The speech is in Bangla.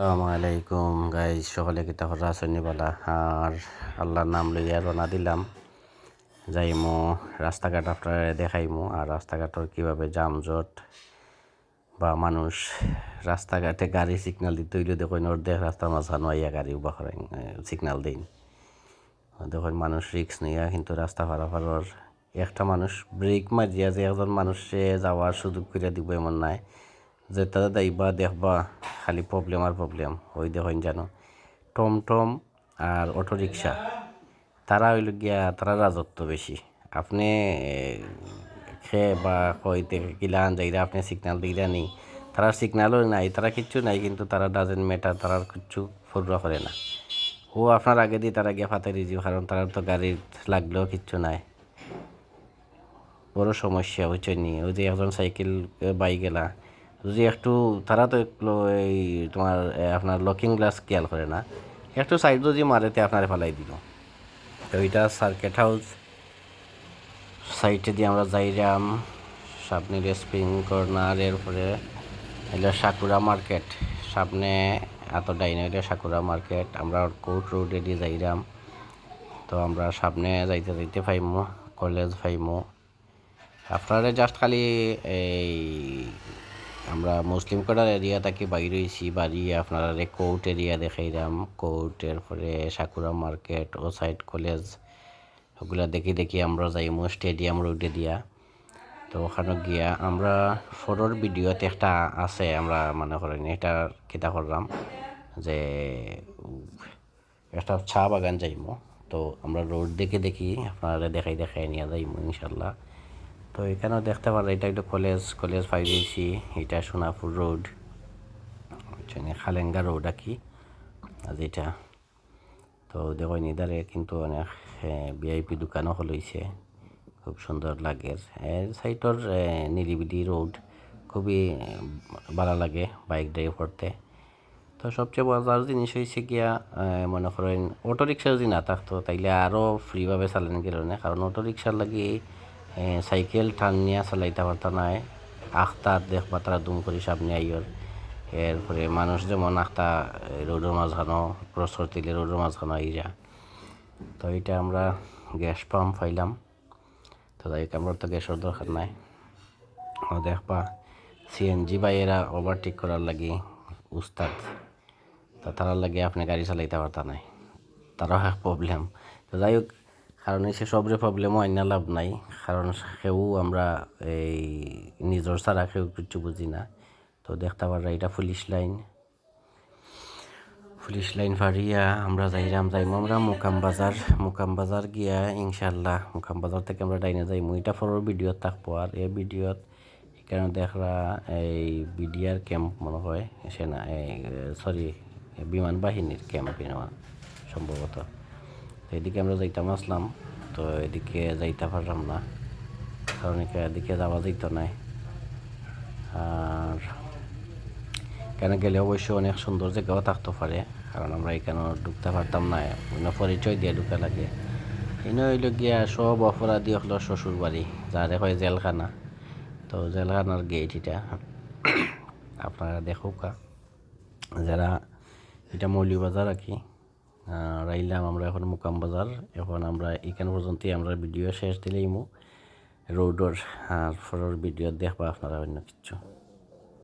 আসসালামু আলাইকুম গাইজ সকলে কিতা করা আসনিবালা আর আল্লাহর নাম লইয়া রওনা দিলাম। যাইমু, রাস্তাঘাট আপনার দেখাইমু। আর রাস্তাঘাটর কীভাবে যানজট বা মানুষ রাস্তাঘাটে গাড়ি সিগনাল দিতে হইলে দেখুন দেখ রাস্তার মাঝখানো আইয়া গাড়ি করেন সিগনাল দিন দেখুন মানুষ রিক্স নিয়া কিন্তু রাস্তা পারাপারর একটা মানুষ ব্রেক মারিয়া যে একজন মানুষে যাওয়ার সুযোগ করে দিব এমন নাই। যেটা দাইবা দেখবা খালি প্রবলেম আর প্রবলেম ওই দেখুন জানো টমটম আর অটো রিক্সা তারা হইল গিয়া, তারা রাজত্ব বেশি। আপনি খেয়ে বা কইতে কিলান যাইরা আপনি সিগনাল দিরা নেই। তারা সিগনালও নাই, তারা কিচ্ছু নাই, কিন্তু তারা ডাজেন্ট মেটার তারা কিচ্ছু ফুররা করে না। ও আপনার আগে দিয়ে তারা গিয়ে ফাতে দিয়েছি কারণ তারা তো গাড়ি লাগলেও কিচ্ছু নাই। বড় সমস্যা হচ্ছে নি? ওই যে একজন সাইকেল বাইক গেলা যদি একটু তারা তো এই তোমার আপনার লকিং গ্লাস খেয়াল করে না, একটু সাইড যদি মারেতে আপনার ফেলাই দিল। তো ওইটা সার্কেট হাউস সাইডে দিয়ে আমরা যাইরাম সামনে স্প্রিং কর্নার এরপরে এলো সাকুরা মার্কেট সামনে এত ডাইনে হইলে সাকুরা মার্কেট আমরা কোর্ট রোডে দিয়ে যাইরাম। তো আমরা সামনে যাইতে যাইতে পাইমু কলেজ পাইমু আপনারা জাস্ট খালি এই আমরা মুসলিম কোটার এরিয়া থাকি বাইরে হয়েছি বাড়ি, আপনারা কোর্ট এরিয়া দেখাইলাম। কোর্টের পরে সাকুরা মার্কেট ও সাইড কলেজ ওগুলা দেখি দেখি আমরা যাইমু স্টেডিয়াম রোডে দিয়া। তো ওখানে গিয়া আমরা ফটোর ভিডিওতে একটা আছে, আমরা মনে করেন এটা কিতা করলাম, যে একটা চা বাগান যাইমো। তো আমরা রোড দেখে দেখি আপনারা দেখাই দেখাই নিয়ে যাইমু, ইনশাল্লাহ। তো এখানেও দেখতে পারো এটা একটা কলেজ কলেজ ফাইভ এসি এটা সোনাপুর রোড খালেঙ্গা রোড আর কি আর এটা তো দেখো নিদারে কিন্তু অনেক ভিআইপি দোকানও হলইছে খুব সুন্দর লাগে। এর সাইডর নিরিবিলি রোড খুবই ভালো লাগে বাইক ড্রাইভ করতে। তো সবচেয়ে মজার জিনিস হয়েছে গিয়া মনে করেন অটো রিক্সা যদি না থাকতো তাইলে আরও ফ্রিভাবে চালানো গেল না কারণ অটো রিক্সার লাগি আহ, সাইকেল টান নিয়ে চালাইতে পারতো না আখতা দেখবা তারা দুম করে সামনে আইয়র এরপরে মানুষ যেমন আখতা রোডের মাঝখানো প্রসর তিলে রোডের মাঝখানো আই যা তো এটা আমরা গ্যাস পাম্প পাইলাম। তো হোক, আমরা তো গ্যাসের দরকার নাই। দেখবা সিএনজি বাইয়েরা ওভারটেক করার লাগি উস্তাদ তা তারার লাগে আপনি গাড়ি চালাইতে পারতা নাই। তারাও এক প্রবলেম তো যাই হোক কারণ সে সবরে প্রবলেমও আইনা লাভ নাই। কারণ সেও আমরা এই নিজর ছাড়া কেউ কিছু বুঝি না। তো দেখতে পারা এটা পুলিশ লাইন পুলিশ লাইন ফাড়িয়া আমরা যাইরাম, যাইমু আমরা মুকাম বাজার। মুকাম বাজার গিয়া ইনশাল্লাহ মুকাম বাজার থেকে আমরা ডাইনে যাইমু। এটা ফটোর ভিডিওত থাকব। আর এই ভিডিওত এখানে দেখরা এই বিডিআর ক্যাম্প মনে হয়, সেনা সরি বিমান বাহিনীর ক্যাম্প সম্ভবত। তো এদিকে আমরা যাইতাম আসলাম, তো এদিকে যাইতে পারলাম না। কারণ এদিকে যাওয়া যাইতো নাই। আর কেন গেলে অবশ্যই অনেক সুন্দর জায়গাও থাকতে পারে, কারণ আমরা এখানে ঢুকতে পারতাম না অন্য পরিচয় দিয়ে ঢুকা লাগে। এনে হইল গিয়া সব অপরাধী হলো শ্বশুর বাড়ি যারে হয় জেলখানা। তো জেলখানার গেট এটা। আপনারা দেখুকা, যারা এটা মৌলিবাজার আর কি। রাইলাম আমরা এখন মুকাম বাজার। এখন আমরা এখানে পর্যন্তই আমরা ভিডিও শেষ দিলেই মু। রোডর আর ভিডিও দেখবা আপনারা অন্য কিছু।